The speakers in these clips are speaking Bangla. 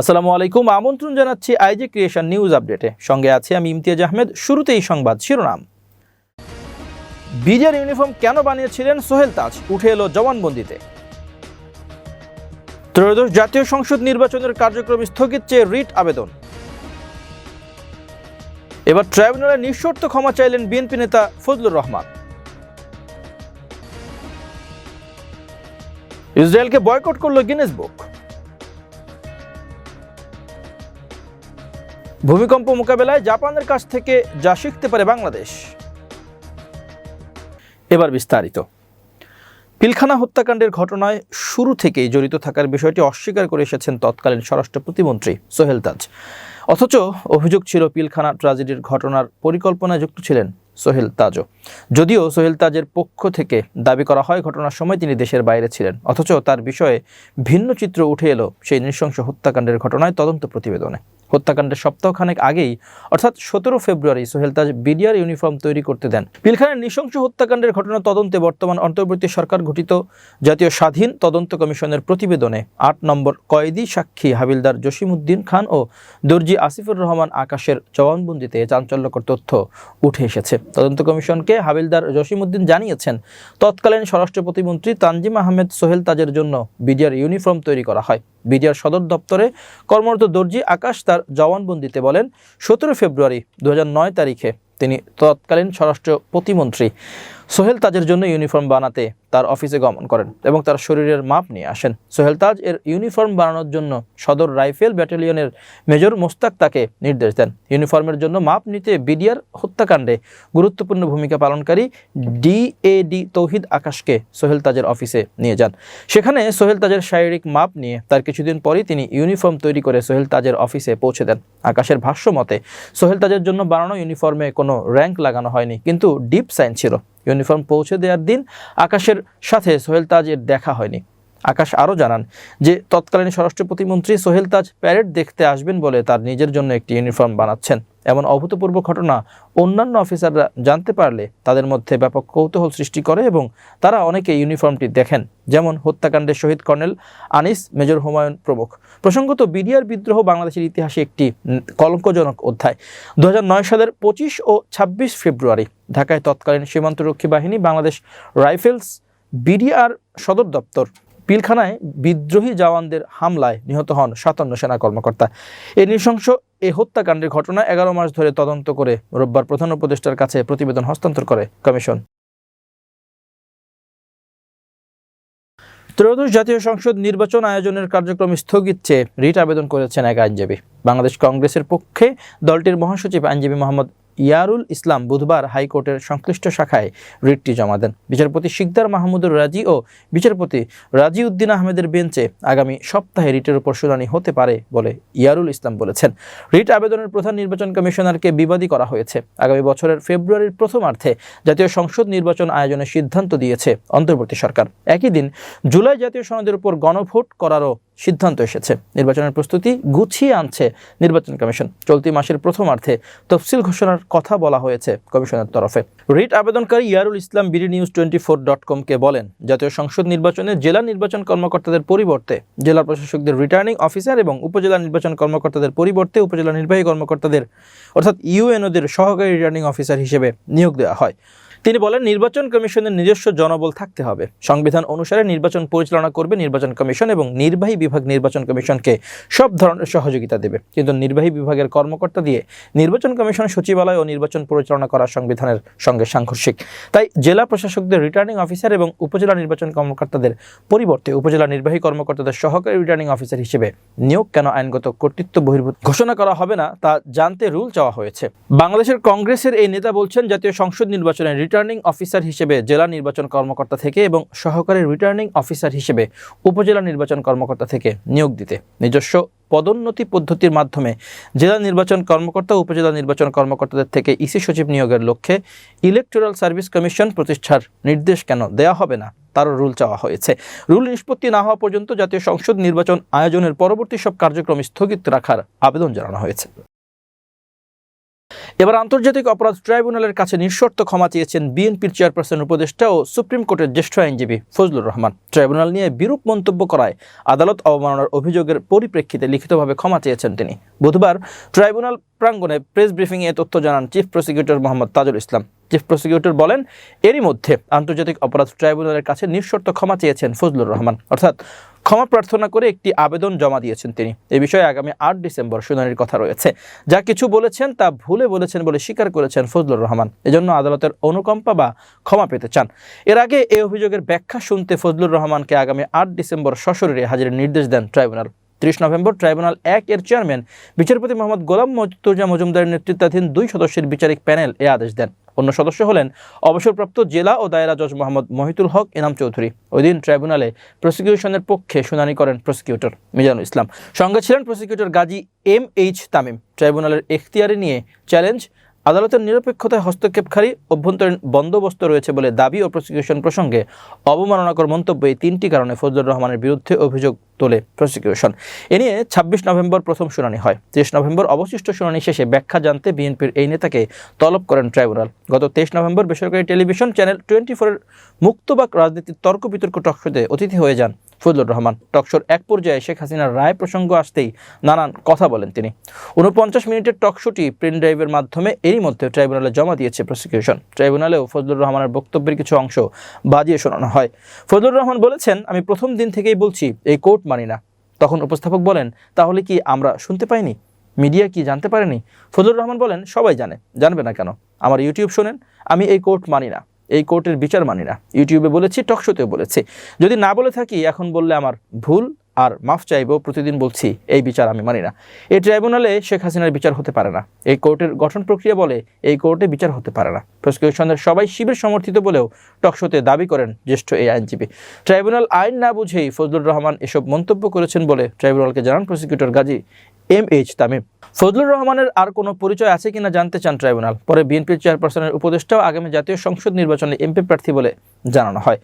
আসসালামু আলাইকুম। আমন্ত্রণ জানাচ্ছি আইজে ক্রিয়েশন নিউজ আপডেটে। সঙ্গে আছে আমি ইমতিয়াজ আহমেদ। শুরুতেই সংবাদ শিরোনাম। বিজের ইউনিফর্ম কেন বানিয়েছিলেন সোহেল তাজ? উঠে এলো জবানবন্দিতে। ত্রয়োদশ জাতীয় সংসদ নির্বাচনের কার্যক্রম স্থগিত চেয়ে রিট আবেদন। এবার ট্রাইব্যুনালে নিঃশর্ত ক্ষমা চাইলেন বিএনপি নেতা ফজলুর রহমান। ইসরায়েলকে বয়কট করল গিনেস বুক। ভূমিকম্প মোকাবেলায় জাপানের কাছ থেকে যা শিখতে পারে বাংলাদেশ। এবার বিস্তারিত। পিলখানা হত্যাকাণ্ডের ঘটনায় শুরু থেকেই জড়িত থাকার বিষয়টি অস্বীকার করে এসেছেন তৎকালীন স্বরাষ্ট্র প্রতিমন্ত্রী সোহেল তাজ। অথচ অভিযোগ ছিল পিলখানা ট্রাজেডির ঘটনার পরিকল্পনায় যুক্ত ছিলেন সোহেল তাজও। যদিও সোহেল তাজের পক্ষ থেকে দাবি করা হয়, ঘটনার সময় তিনি দেশের বাইরে ছিলেন। অথচ তার বিষয়ে ভিন্ন চিত্র উঠে এলো সেই নৃশংস হত্যাকাণ্ডের ঘটনায় তদন্ত প্রতিবেদনে। হত্যাকাণ্ডের সপ্তাহখানেক আগেই, অর্থাৎ সতেরো February, Sohel Taj BDR uniform তৈরি করতে দেন। পিলখানের নৃশংস হত্যাকাণ্ডের ঘটনা তদন্তে বর্তমান অন্তর্বর্তী সরকার গঠিত জাতীয় স্বাধীন তদন্ত কমিশনের প্রতিবেদনে আট নম্বর কয়েদি সাক্ষী হাবিলদার জসিমউদ্দিন খান ও দর্জি আসিফুর রহমান আকাশের জবানবন্দিতে চাঞ্চল্যকর তথ্য উঠে এসেছে। তদন্ত কমিশনকে হাবিলদার জসিমউদ্দিন জানিয়েছেন, তৎকালীন স্বরাষ্ট্র প্রতিমন্ত্রী তানজিম আহমেদ সোহেল তাজের জন্য বিডিআর ইউনিফর্ম তৈরি করা হয়। বিডিআর সদর দপ্তরে কর্মরত দর্জি আকাশ তার জবানবন্দিতে বলেন, সতেরো ফেব্রুয়ারি দু হাজার নয় তারিখে তিনি তৎকালীন স্বরাষ্ট্র প্রতিমন্ত্রী। সোহেল তাজের জন্য ইউনিফর্ম বানাতে তার অফিসে গমন করেন এবং তার শরীরের মাপ নিয়ে আসেন। সোহেল তাজ এর ইউনিফর্ম বানানোর জন্য সদর রাইফেল ব্যাটালিয়নের মেজর মোস্তাক তাকে নির্দেশ দেন। ইউনিফর্মের জন্য মাপ নিতে বিডিআর হত্যাকাণ্ডে গুরুত্বপূর্ণ ভূমিকা পালনকারী ডিএডি তৌহিদ আকাশকে সোহেল তাজের অফিসে নিয়ে যান। সেখানে সোহেল তাজের শারীরিক মাপ নিয়ে তার কিছুদিন পরই তিনি ইউনিফর্ম তৈরি করে সোহেল তাজের অফিসে পৌঁছে দেন। আকাশের ভাষ্য মতে, সোহেল তাজের জন্য বানানো ইউনিফর্মে কোনো র্যাঙ্ক লাগানো হয়নি, কিন্তু ডিপ সাইন ছিল। ইউনিফর্ম পৌঁছে দেওয়ার দিন আকাশের সাথে সোহেল তাজের দেখা হয়নি। আকাশ আরও জানান যে, তৎকালীন স্বরাষ্ট্র প্রতিমন্ত্রী সোহেল তাজ প্যারেড দেখতে আসবেন বলে তার নিজের জন্য একটি ইউনিফর্ম বানাচ্ছেন। এমন অভূতপূর্ব ঘটনা অন্যান্য অফিসাররা জানতে পারলে তাদের মধ্যে ব্যাপক কৌতূহল সৃষ্টি করে এবং তারা অনেকে ইউনিফর্মটি দেখেন, যেমন হত্যাকাণ্ডে শহীদ কর্নেল আনিস মেজর হুমায়ুন প্রমুখ। প্রসঙ্গত, বিডিআর বিদ্রোহ বাংলাদেশের ইতিহাসে একটি কলঙ্কজনক অধ্যায়। দু হাজার নয় সালের পঁচিশ ও ছাব্বিশ ফেব্রুয়ারি ঢাকায় তৎকালীন সীমান্তরক্ষী বাহিনী বাংলাদেশ রাইফেলস বিডিআর সদর দপ্তর পিলখানায় বিদ্রোহী জওয়ানদের হামলায় নিহত হন সাতান্ন সেনা কর্মকর্তা। এই নৃশংস এই হত্যাকাণ্ডের ঘটনা এগারো মাস ধরে তদন্ত করে রোববার প্রধান উপদেষ্টার কাছে প্রতিবেদন হস্তান্তর করে কমিশন। ত্রয়োদশ জাতীয় সংসদ নির্বাচন আয়োজনের কার্যক্রম স্থগিত চেয়ে রিট আবেদন করেছেন এক আইনজীবী। বাংলাদেশ কংগ্রেসের পক্ষে দলটির মহাসচিব আইনজীবী মোহাম্মদ ইয়ারুল ইসলাম বুধবার হাইকোর্টের সংশ্লিষ্ট শাখায় রিটটি জমা দেন। বিচারপতি শিকদার মাহমুদুর রাজি ও বিচারপতি রাজি উদ্দিন আহমেদের বেঞ্চে আগামী সপ্তাহে রিটের উপর শুনানি হতে পারে বলে ইয়ারুল ইসলাম বলেছেন। রিট আবেদনের প্রধান নির্বাচন কমিশনারকে বিবাদী করা হয়েছে। আগামী বছরের ফেব্রুয়ারির প্রথমার্ধে জাতীয় সংসদ নির্বাচন আয়োজনের সিদ্ধান্ত দিয়েছে অন্তর্বর্তী সরকার। একই দিন জুলাই জাতীয় সনদের উপর গণভোট করারও সিদ্ধান্ত এসেছে। নির্বাচনের প্রস্তুতি গুছিয়ে আনছে নির্বাচন কমিশন। চলতি মাসের প্রথমার্ধে তফসিল ঘোষণার কথা বলা হয়েছে কমিশনের তরফে। রিট আবেদনকারী Yarul Islam BD news twenty four dot কমকে বলেন, জাতীয় সংসদ নির্বাচনে জেলা নির্বাচন কর্মকর্তাদের পরিবর্তে জেলা প্রশাসকদের রিটার্নিং অফিসার এবং উপজেলা নির্বাচন কর্মকর্তাদের পরিবর্তে উপজেলা নির্বাহী কর্মকর্তাদের, অর্থাৎ ইউএনওদের সহকারী রিটার্নিং অফিসার হিসেবে নিয়োগ দেওয়া হয়। তিনি বলেন, নির্বাচন কমিশনের নিজস্ব জনবল থাকতে হবে। সংবিধান অনুসারে নির্বাচন পরিচালনা করবে নির্বাচন কমিশন এবং নির্বাহী বিভাগ নির্বাচন কমিশনকে সব ধরনের সহযোগিতা দেবে। কিন্তু নির্বাহী বিভাগের কর্মকর্তা দিয়ে নির্বাচন কমিশন সচিবালয় ও নির্বাচন পরিচালনা করা সংবিধানের সঙ্গে সাংঘর্ষিক। তাই জেলা প্রশাসকদের, রিটার্নিং অফিসার এবং উপজেলা নির্বাচন কর্মকর্তাদের পরিবর্তে উপজেলা নির্বাহী কর্মকর্তাদের সহকারী রিটার্নিং অফিসার হিসেবে নিয়োগ কেন আইনগত কর্তৃত্ব বহির্ভূত ঘোষণা করা হবে না তা জানতে রুল চাওয়া হয়েছে। বাংলাদেশের কংগ্রেসের এই নেতা বলছেন, জাতীয় সংসদ নির্বাচনে রিটার্নিং অফিসার হিসেবে জেলা নির্বাচন কর্মকর্তা থেকে এবং সহকারী রিটার্নিং অফিসার হিসেবে উপজেলা নির্বাচন কর্মকর্তা থেকে নিয়োগ দিতে। নিজস্ব পদোন্নতি পদ্ধতির মাধ্যমে জেলা নির্বাচন কর্মকর্তা, উপজেলা নির্বাচন কর্মকর্তাদের থেকে ইসি সচিব নিয়োগের লক্ষ্যে ইলেকটোরাল সার্ভিস কমিশন প্রতিষ্ঠার নির্দেশ কেন দেওয়া হবে না? তারও রুল চাওয়া হয়েছে। রুল নিষ্পত্তি না হওয়া পর্যন্ত জাতীয় সংসদ নির্বাচন আয়োজনের পরবর্তী সব কার্যক্রম স্থগিত রাখার আবেদন জানানো হয়েছে। এবার আন্তর্জাতিক অপরাধ ট্রাইব্যুনালের কাছে নিঃশর্ত ক্ষমা চেয়েছেন বিএনপির চেয়ারপারসন উপদেষ্টা ও সুপ্রিম কোর্টের জ্যেষ্ঠ আইনজীবী ফজলুর রহমান। ট্রাইব্যুনাল নিয়ে বিরূপ মন্তব্য করায় আদালত অবমাননার অভিযোগের পরিপ্রেক্ষিতে লিখিতভাবে ক্ষমা চেয়েছেন তিনি। বুধবার ট্রাইব্যুনাল প্রাঙ্গনে প্রেস ব্রিফিংয়ে তথ্য জানান chief prosecutor Mohammad Tajul Islam. Chief prosecutor বলেন, এরই মধ্যে আন্তর্জাতিক অপরাধ ট্রাইব্যুনালের কাছে নিঃশর্ত ক্ষমা চেয়েছেন ফজলুর রহমান। অর্থাৎ ক্ষমা প্রার্থনা করে একটি আবেদন জমা দিয়েছেন তিনি। এ বিষয়ে আগামী আট ডিসেম্বর শুনানির কথা রয়েছে। যা কিছু বলেছেন তা ভুলে বলেছেন বলে স্বীকার করেছেন ফজলুর রহমান। এজন্য আদালতের অনুকম্পা বা ক্ষমা পেতে চান। এর আগে এই অভিযোগের ব্যাখ্যা শুনতে ফজলুর রহমানকে আগামী আট ডিসেম্বর সশরীরে হাজিরের নির্দেশ দেন ট্রাইব্যুনাল। ত্রিশ নভেম্বর ট্রাইব্যুনাল এক এর চেয়ারম্যান, বিচারপতি মোহাম্মদ গোলাম মজতুজা মজুমদারের নেতৃত্বাধীন দুই সদস্যের বিচারিক প্যানেল এ আদেশ দেন। অন্য সদস্য হলেন অবসরপ্রাপ্ত জেলা ও দায়রা জজ মোহাম্মদ মহিতুল হক এনাম চৌধুরী। ওই দিন ট্রাইব্যুনালে প্রসিকিউশনের পক্ষে শুনানি করেন প্রসিকিউটর মিজানুল ইসলাম। সঙ্গে ছিলেন prosecutor Gazi M H Tamim. ট্রাইব্যুনালের এখতিয়ারি নিয়ে চ্যালেঞ্জ আদালতের নিরপেক্ষতায় হস্তক্ষেপকারী অভ্যন্তরীণ বন্দোবস্ত রয়েছে বলে দাবি ও প্রসিকিউশন প্রসঙ্গে অবমাননাকর মন্তব্য তিনটি কারণে ফজলুর রহমানের বিরুদ্ধে অভিযোগ তোলে প্রসিকিউশন। এ নিয়ে ছাব্বিশ নভেম্বর প্রথম শুনানি হয়। তেইশ নভেম্বর অবশিষ্ট শুনানি শেষে ব্যাখ্যা জানতে বিএনপির এই নেতাকে তলব করেন ট্রাইব্যুনাল। গত তেইশ নভেম্বর বেসরকারি টেলিভিশন চ্যানেল টোয়েন্টি ফোরের মুক্তবাক রাজনীতির তর্ক বিতর্ক টকশোতে অতিথি হয়ে যান ফজলুর রহমান। টকশোর এক পর্যায়ে শেখ হাসিনার রায় প্রসঙ্গ আসতেই নানান কথা বলেন তিনি। উনপঞ্চাশ মিনিটের টকশোটি প্রিন ড্রাইভের মাধ্যমে এরই মধ্যে ট্রাইব্যুনালে জমা দিয়েছে প্রসিকিউশন। ট্রাইব্যুনালেও ফজলুর রহমানের বক্তব্যের কিছু অংশ বাজিয়ে শোনানো হয়। ফজলুর রহমান বলেছেন, আমি প্রথম দিন থেকেই বলছি, এই কোর্ট মানি না। তখন উপস্থাপক বলেন, তাহলে কি আমরা শুনতে পাইনি? মিডিয়া কি জানতে পারেনি? ফজলুর রহমান বলেন, সবাই জানে, জানবে না কেন? আমার ইউটিউব শোনেন, আমি এই কোর্ট মানি না। এই কোর্টের বিচার মানি না ইউটিউবে বলেছি, টকশোতেও বলেছি। যদি না বলে থাকি, এখন বললে আমার ভুল, আর মাফ চাইব, প্রতিদিন বলছি, এই বিচার আমি মানি না। এই ট্রাইব্যুনালে শেখ হাসিনার বিচার হতে পারে না। এই কোর্টের গঠন প্রক্রিয়া বলে এই কোর্টে বিচার হতে পারে না। প্রসিকিউশনের সবাই শিবির সমর্থিত বলেও টকশোতে দাবি করেন জ্যেষ্ঠ এই আইনজীবী। ট্রাইব্যুনাল আইন না বুঝেই ফজলুর রহমান এসব মন্তব্য করেছেন বলে ট্রাইব্যুনালকে জানান prosecutor Gazi M H Tamim. Fazlur রহমানের আর কোনো পরিচয় আছে কিনা জানতে চান ট্রাইব্যুনাল। পরে বিএনপির চেয়ারপারসনের উপদেষ্টাও আগামী জাতীয় সংসদ নির্বাচনে এমপি প্রার্থী বলে জানানো হয়।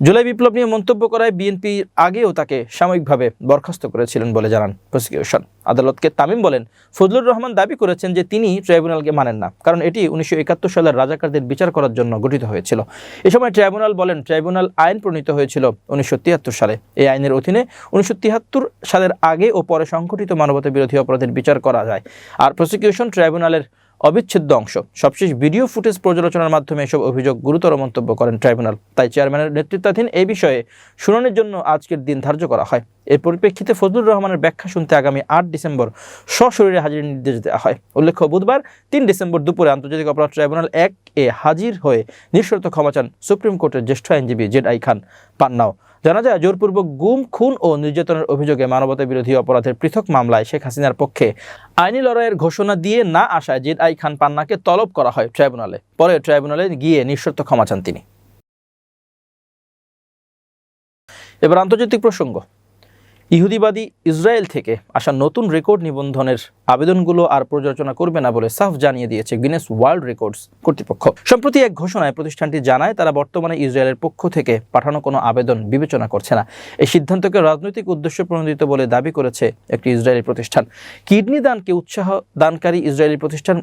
জুলাই বিপ্লব নিয়ে মন্তব্য করায় বিএনপি আগেও তাকে সাময়িকভাবে বরখাস্ত করেছিলেন বলে জানান প্রসিকিউশন। আদালতকে তামিম বলেন, ফজলুর রহমান দাবি করেছেন যে তিনি ট্রাইব্যুনালকে মানেন না, কারণ এটি উনিশশো একাত্তর সালের রাজাকারদের বিচার করার জন্য গঠিত হয়েছিল। এ সময় ট্রাইব্যুনাল বলেন, ট্রাইব্যুনাল আইন প্রণীত হয়েছিল উনিশশো তিয়াত্তর সালে। এই আইনের অধীনে উনিশশো তিয়াত্তর সালের আগে ও পরে সংঘটিত মানবতা বিরোধী অপরাধের বিচার করা যায়। আর প্রসিকিউশন, ট্রাইব্যুনালের অবিচ্ছেদ্য অংশ। সবশেষ ভিডিও ফুটেজ পর্যালোচনার মাধ্যমে এসব অভিযোগ গুরুতর মন্তব্য করেন ট্রাইব্যুনাল। তাই চেয়ারম্যানের নেতৃত্বাধীন এই বিষয়ে শুনানির জন্য আজকের দিন ধার্য করা হয়। এর পরিপ্রেক্ষিতে ফজলুর রহমানের ব্যাখ্যা শুনতে আগামী আট ডিসেম্বর সশরীরে হাজির নির্দেশ দেওয়া হয়। উল্লেখ্য, বুধবার তিন ডিসেম্বর দুপুরে আন্তর্জাতিক অপরাধ ট্রাইব্যুনাল এক এ হাজির হয়ে নিঃশর্ত ক্ষমা চান সুপ্রিম কোর্টের জ্যেষ্ঠ আইনজীবী জেড আই খান পান্নাও। জানা যায়, জোরপূর্বক গুম, খুন ও নির্যাতনের অভিযোগে মানবতা বিরোধী অপরাধের পৃথক মামলায় শেখ হাসিনার পক্ষে আইনি লড়াইয়ের ঘোষণা দিয়ে না আসায় জিদ আই খান পান্নাকে তলব করা হয় ট্রাইব্যুনালে। পরে ট্রাইব্যুনালে গিয়ে নিঃশর্ত ক্ষমা চান তিনি। এবার আন্তর্জাতিক প্রসঙ্গ। ইহুদিবাদী ইসরায়েল থেকে আসা নতুন রেকর্ড নিবন্ধনের আবেদনগুলো আর পর্যালোচনা করবে না বলে সাফ জানিয়ে দিয়েছে গিনেস ওয়ার্ল্ড রেকর্ডস কর্তৃপক্ষ। সম্প্রতি এক ঘোষণায় প্রতিষ্ঠানটি জানায়, তারা বর্তমানে ইসরায়েলের পক্ষ থেকে পাঠানো কোনো আবেদন বিবেচনা করছে না। এই সিদ্ধান্তকে রাজনৈতিক উদ্দেশ্য প্রণোদিত বলে দাবি করেছে একটি ইসরায়েলি প্রতিষ্ঠান। কিডনি দানকে উৎসাহ দানকারী ইসরায়েলি প্রতিষ্ঠান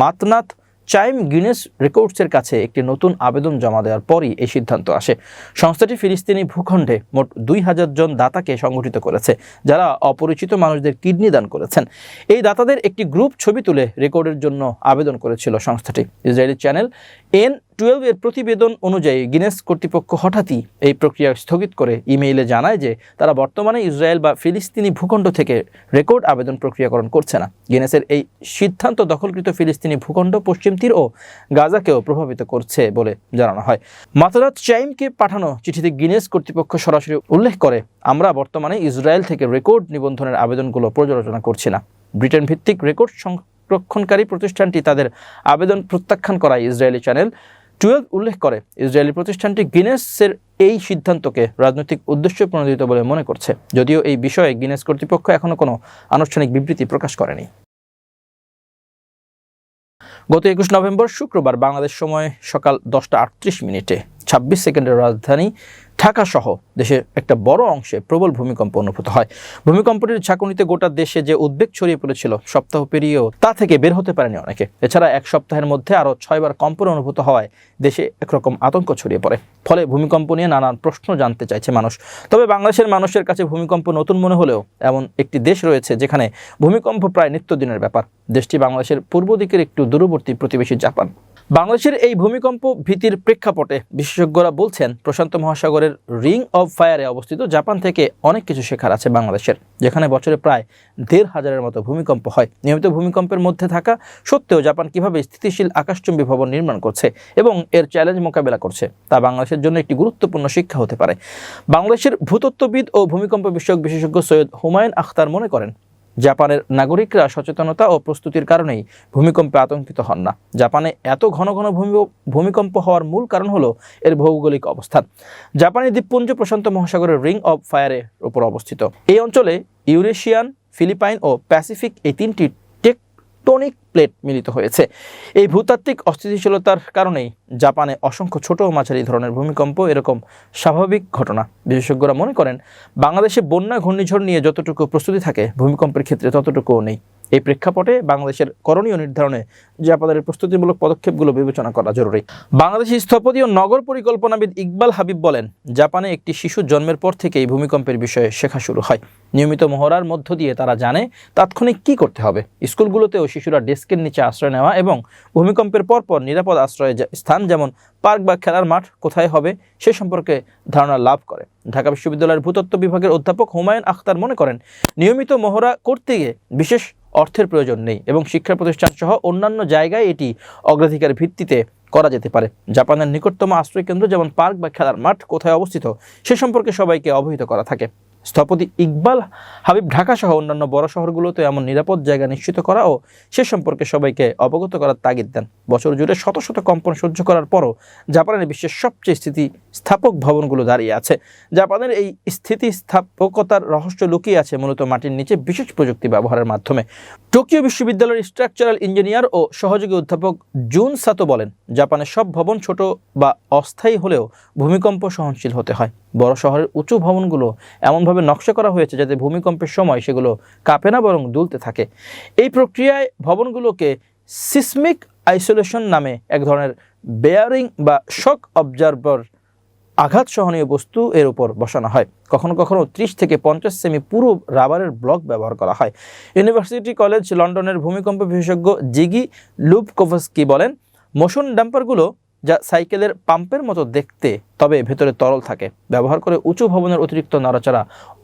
মাতনাথ চাইম গিনেস রেকর্ডসের কাছে একটি নতুন আবেদন জমা দেওয়ার পরই এই সিদ্ধান্ত আসে। সংস্থাটি ফিলিস্তিনি ভূখণ্ডে মোট দুই হাজার জন দাতাকে সংগঠিত করেছে, যারা অপরিচিত মানুষদের কিডনি দান করেছেন। এই দাতাদের একটি গ্রুপ ছবি তুলে রেকর্ডের জন্য আবেদন করেছিল সংস্থাটি। ইসরায়েলি চ্যানেল এন টুয়েলভ এর প্রতিবেদন অনুযায়ী গিনেস কর্তৃপক্ষ হঠাৎই এই প্রক্রিয়া স্থগিত করে ইমেইলে জানায় যে তারা বর্তমানে ইসরায়েল বা ফিলিস্তিনি ভূখণ্ড থেকে রেকর্ড আবেদন প্রক্রিয়াকরণ করছে না। গিনেসের এই সিদ্ধান্ত দখলকৃত ফিলিস্তিনি ভূখণ্ড পশ্চিম তীর ও গাজাকেও প্রভাবিত করছে বলে জানানো হয়। মাতারাত চাইমকে পাঠানো চিঠিতে গিনেস কর্তৃপক্ষ সরাসরি উল্লেখ করে, আমরা বর্তমানে ইসরায়েল থেকে রেকর্ড নিবন্ধনের আবেদনগুলো পর্যালোচনা করছি না। ব্রিটেন ভিত্তিক রেকর্ড সংরক্ষণকারী প্রতিষ্ঠানটি তাদের আবেদন প্রত্যাখ্যান করায় ইসরায়েলি চ্যানেল টুয়েলভ উল্লেখ করে, ইসরায়েলি প্রতিষ্ঠানটি গিনেসের এই সিদ্ধান্তকে রাজনৈতিক উদ্দেশ্য প্রণোদিত বলে মনে করছে। যদিও এই বিষয়ে গিনেস কর্তৃপক্ষ এখনও কোনো আনুষ্ঠানিক বিবৃতি প্রকাশ করেনি। গত একুশ নভেম্বর শুক্রবার বাংলাদেশ সময় সকাল দশটা আটত্রিশ মিনিটে, ছাব্বিশ সেকেন্ডের রাজধানী ঢাকা সহ দেশের একটা বড় অংশে প্রবল ভূমিকম্প অনুভূত হয়। ভূমিকম্পটির ঝাঁকুনিতে গোটা দেশে যে উদ্বেগ ছড়িয়ে পড়েছিল, সপ্তাহ পেরিয়েও তা থেকে বের হতে পারেনি অনেকে। এছাড়া এক সপ্তাহের মধ্যে আরও ছয়বার কম্পন অনুভূত হওয়ায় দেশে একরকম আতঙ্ক ছড়িয়ে পড়ে। ফলে ভূমিকম্প নিয়ে নানান প্রশ্ন জানতে চাইছে মানুষ। তবে বাংলাদেশের মানুষের কাছে ভূমিকম্প নতুন মনে হলেও এমন একটি দেশ রয়েছে যেখানে ভূমিকম্প প্রায় নিত্যদিনের ব্যাপার। দেশটি বাংলাদেশের পূর্ব দিকের একটু দূরবর্তী প্রতিবেশী জাপান। বাংলাদেশের এই ভূমিকম্প ভীতির প্রেক্ষাপটে বিশেষজ্ঞরা বলছেন, প্রশান্ত মহাসাগরের রিং অফ ফায়ারে অবস্থিত জাপান থেকে অনেক কিছু শেখার আছে বাংলাদেশের, যেখানে বছরে প্রায় দেড় হাজারের মতো ভূমিকম্প হয়। নিয়মিত ভূমিকম্পের মধ্যে থাকা সত্ত্বেও জাপান কীভাবে স্থিতিশীল আকাশচুম্বী ভবন নির্মাণ করছে এবং এর চ্যালেঞ্জ মোকাবেলা করছে, তা বাংলাদেশের জন্য একটি গুরুত্বপূর্ণ শিক্ষা হতে পারে। বাংলাদেশের ভূতত্ত্ববিদ ও ভূমিকম্প বিষয়ক বিশেষজ্ঞ সৈয়দ হুমায়ুন আখতার মনে করেন জাপানের নাগরিকরা সচেতনতা ও প্রস্তুতির কারণেই ভূমিকম্পে আতঙ্কিত হন না। জাপানে এত ঘন ঘন ভূমি- ভূমিকম্প হওয়ার মূল কারণ হলো এর ভৌগোলিক অবস্থান। জাপানের দ্বীপপুঞ্জ প্রশান্ত মহাসাগরের রিং অব ফায়ারের উপর অবস্থিত। এই অঞ্চলে ইউরেশিয়ান, ফিলিপাইন ও প্যাসিফিক এই তিনটি টেকটনিক প্লেট মিলিত হয়েছে। এই ভূতাত্ত্বিক অস্থিতিশীলতার কারণেই জাপানে অসংখ্য ছোট ও মাঝারি ধরনের ভূমিকম্প এরকম স্বাভাবিক ঘটনা। বিশেষজ্ঞরা মনে করেন, বাংলাদেশে বন্যা ঘূর্ণিঝড় নিয়ে যতটুকু প্রস্তুতি থাকে, ভূমিকম্পের ক্ষেত্রে ততটুকুও নেই। এই প্রেক্ষাপটে বাংলাদেশের করণীয় নির্ধারণে জাপানের প্রস্তুতিমূলক পদক্ষেপগুলো বিবেচনা করা জরুরি। বাংলাদেশি স্থপতি ও নগর পরিকল্পনাবিদ ইকবাল হাবিব বলেন, জাপানে একটি শিশু জন্মের পর থেকেই ভূমিকম্পের বিষয়ে শেখা শুরু হয়। নিয়মিত মহড়ার মধ্য দিয়ে তারা জানে তাৎক্ষণিক কি করতে হবে। স্কুলগুলোতেও শিশুরা ডেস্কের নিচে আশ্রয় নেওয়া এবং ভূমিকম্পের পরপর নিরাপদ আশ্রয় স্থান যেমন পার্ক বা খেলার মাঠ কোথায় হবে সে সম্পর্কে ধারণা লাভ করে। ঢাকা বিশ্ববিদ্যালয়ের ভূতত্ত্ব বিভাগের অধ্যাপক হুমায়ুন আখতার মনে করেন, নিয়মিত মহড়া করতে গিয়ে বিশেষ অর্থের প্রয়োজন নেই এবং শিক্ষা প্রতিষ্ঠান সহ অন্যান্য জায়গায় এটি অগ্রাধিকার ভিত্তিতে করা যেতে পারে। জাপানের নিকটতম আশ্রয়কেন্দ্র যেমন পার্ক বা খেলার মাঠ কোথায় অবস্থিত, সে সম্পর্কে সবাইকে অবহিত করা থাকে। স্থপতি ইকবাল হাবিব ঢাকা সহ অন্যান্য বড় শহরগুলোতে এমন নিরাপদ জায়গা নিশ্চিত করা ও সে সম্পর্কে সবাইকে অবগত করার তাগিদ দেন। বছর জুড়ে শত শত কম্পন সহ্য করার পরও জাপানের বিশ্বের সবচেয়ে স্থিতি স্থাপক ভবনগুলো দাঁড়িয়ে আছে। জাপানের এই স্থিতিস্থাপকতার রহস্য লুকিয়ে আছে মূলত মাটির নিচে বিশেষ প্রযুক্তি ব্যবহারের মাধ্যমে। টোকিও বিশ্ববিদ্যালয়ের স্ট্রাকচারাল ইঞ্জিনিয়ার ও সহযোগী অধ্যাপক জুন সাতো বলেন, জাপানের সব ভবন ছোট বা অস্থায়ী হলেও ভূমিকম্প সহনশীল হতে হয়। বড় শহরের উঁচু ভবনগুলো এমনভাবে নকশা করা হয়েছে যাতে ভূমিকম্পের সময় সেগুলো কাঁপে না, বরং দুলতে থাকে। এই প্রক্রিয়ায় ভবনগুলোকে সিসমিক আইসোলেশন নামে এক ধরনের বেয়ারিং বা শক অবজারভার আঘাত সহনীয় বস্তু এর উপর বসানো হয়। কখনো কখনো ত্রিশ থেকে পঞ্চাশ সেমি পুরো রাবারের ব্লক ব্যবহার করা হয়। ইউনিভার্সিটি কলেজ লন্ডনের ভূমিকম্প বিশেষজ্ঞ জিগি লুবকোভস্কি বলেন, মোশন ড্যাম্পারগুলো যা সাইকেলের পাম্পের মতো দেখতে, তবে ভেতরে তরল থাকে। ব্যবহার করে উঁচু ভবনের অতিরিক্ত নড়াচড়া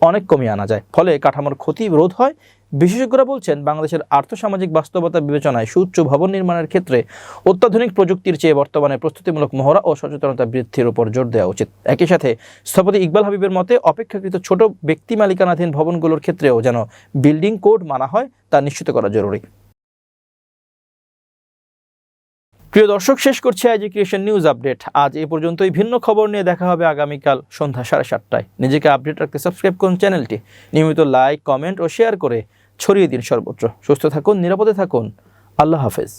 অনেক কমিয়ে আনা যায়। ফলে কাঠামোর ক্ষতি রোধ হয় বিশেষজ্ঞরা বলছেন, বাংলাদেশের আর্থসামাজিক বাস্তবতা বিবেচনায় সুউচ্চ ভবন নির্মাণের ক্ষেত্রে অত্যাধুনিক প্রযুক্তির চেয়ে বর্তমানে প্রস্তুতিমূলক মহড়া ও সচেতনতা বৃদ্ধির উপর জোর দেওয়া উচিত। একই সাথে স্থপতি ইকবাল হাবিবের মতে, অপেক্ষাকৃত ছোট ব্যক্তি মালিকানাধীন ভবনগুলোর ক্ষেত্রেও যেন বিল্ডিং কোড মানা হয়, তা নিশ্চিত করা জরুরি। প্রিয় দর্শক, শেষ করছে আইজি ক্রিয়েশন নিউজ আপডেট। আজ এই পর্যন্তই। ভিন্ন খবর নিয়ে দেখা হবে আগামীকাল সন্ধ্যা সাড়ে সাতটায়। নিজেকে আপডেট রাখতে সাবস্ক্রাইব করুন চ্যানেলটি। নিয়মিত লাইক, কমেন্ট ও শেয়ার করে ছড়িয়ে দিন সর্বত্র। সুস্থ থাকুন নিরাপদে থাকুন। আল্লাহ হাফেজ।